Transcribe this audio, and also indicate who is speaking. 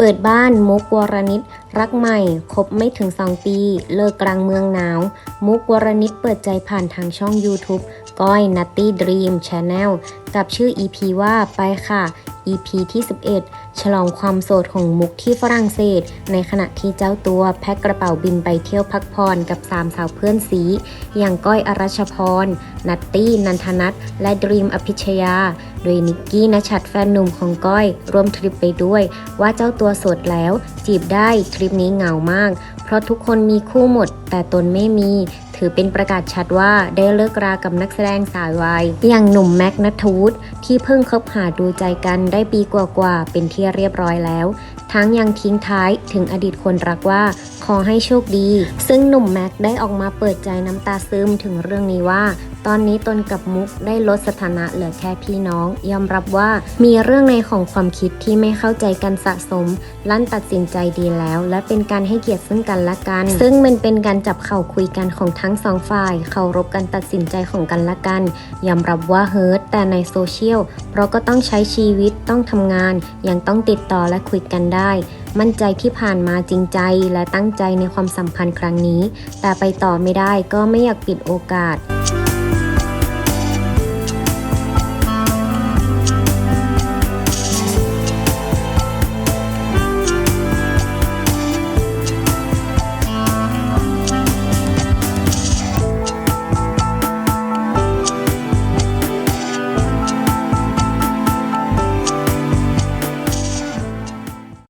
Speaker 1: เปิดบ้านมุกวรนิตรักใหม่คบไม่ถึง 2 ปี เลิกกลางเมืองหนาว มุกวรนิตเปิดใจผ่านทางช่อง YouTube ก้อยนัตตี้ดรีมช n แนลกับชื่อ EP ว่าไปค่ะ EP ที่ 11 ฉลองความโสดของมุกที่ฝรั่งเศส ในขณะที่เจ้าตัวแพ็คกระเป๋าบินไปเที่ยวพักผ่อนกับสามสาวเพื่อนสี อย่างก้อยอรัชพร นัตตี้ นันทนัทและดรีมอภิชยา โดยนิกกี้นชัดแฟนหนุ่มของก้อยร่วมทริปไปด้วย ว่าเจ้าตัวโสดแล้ว จีบได้ทริปนี้เหงามาก เพราะทุกคนมีคู่หมด แต่ตนไม่มี ถือเป็นประกาศชัดว่าได้เลิกรากับนักแสดงสายวายอย่างหนุ่มแม็กนัทวุฒิที่เพิ่งคบหาดูใจกันได้ปีกว่าๆเป็นที่เรียบร้อยแล้วทั้งยังทิ้งท้ายถึงอดีตคนรักว่า ขอให้โชคดี ซึ่งหนุ่มแม็กได้ออกมาเปิดใจน้ำตาซึมถึงเรื่องนี้ว่า ตอนนี้ตนกับมุกได้ลดสถานะเหลือแค่พี่น้อง ยอมรับว่ามีเรื่องในของความคิดที่ไม่เข้าใจกันสะสม ลั่นตัดสินใจดีแล้ว และเป็นการให้เกียรติซึ่งกันและกัน ซึ่งมันเป็นการจับเข่าคุยกันของทั้งสองฝ่ายเคารพการตัดสินใจของกันและกันยอมรับว่าเฮิร์ตแต่ในโซเชียลเราก็ต้องใช้ชีวิตต้องทำงานยังต้องติดต่อและคุยกันได้ได้ มั่นใจที่ผ่านมาจริงใจและตั้งใจในความสัมพันธ์ครั้งนี้ แต่ไปต่อไม่ได้ก็ไม่อยากปิดโอกาส